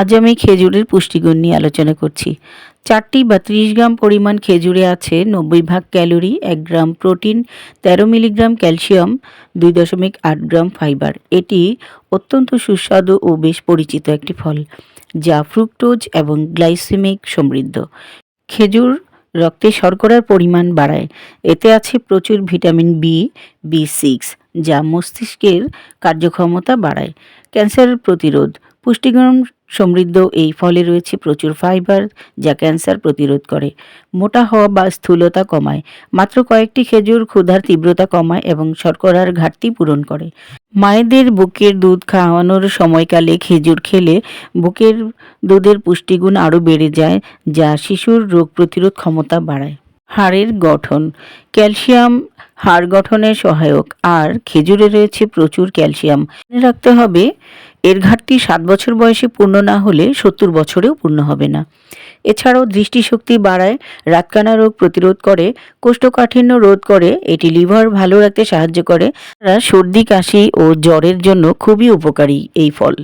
আজ আমি খেজুরের পুষ্টিগুণ নিয়ে আলোচনা করছি। চারটি বা ত্রিশ গ্রাম পরিমাণ খেজুরে আছে, নব্বই ভাগ ক্যালোরি, এক গ্রাম প্রোটিন, তেরো মিলিগ্রাম ক্যালসিয়াম, দুই দশমিক আট গ্রাম ফাইবার। এটি অত্যন্ত সুস্বাদু ও বেশ পরিচিত একটি ফল, যা ফ্রুক্টোজ এবং গ্লাইসেমিক সমৃদ্ধ। খেজুর রক্তে শর্করার পরিমাণ বাড়ায়। এতে আছে প্রচুর ভিটামিন বি বি সিক্স যা মস্তিষ্কের কার্যক্ষমতা বাড়ায়। ক্যান্সার প্রতিরোধ। পুষ্টিগুণ সমৃদ্ধ এই ফলে রয়েছে প্রচুর ফাইবার যা ক্যান্সার প্রতিরোধ করে। মোটা হওয়া বা স্থূলতা কমায়। মাত্র কয়েকটি খেজুর ক্ষুধার তীব্রতা কমায় এবং শর্করার ঘাটতি পূরণ করে। মায়েদের বুকের দুধ খাওয়ানোর সময়কালে খেজুর খেলে বুকের দুধের পুষ্টিগুণ আরও বেড়ে যায়, যা শিশুর রোগ প্রতিরোধ ক্ষমতা বাড়ায়। হাড়ের গঠন। ক্যালসিয়াম হাড় গঠনে সহায়ক, আর খেজুরে রয়েছে প্রচুর ক্যালসিয়াম। মনে রাখতে হবে, এর ঘাটতি সাত বছর বয়সে পূর্ণ না হলে সত্তর বছরেও পূর্ণ হবে না। এছাড়াও দৃষ্টিশক্তি বাড়ায়, রাতকানা রোগ প্রতিরোধ করে, কোষ্ঠকাঠিন্য রোধ করে, এটি লিভার ভালো রাখতে সাহায্য করে। সর্দি, কাশি ও জ্বরের জন্য খুবই উপকারী এই ফল।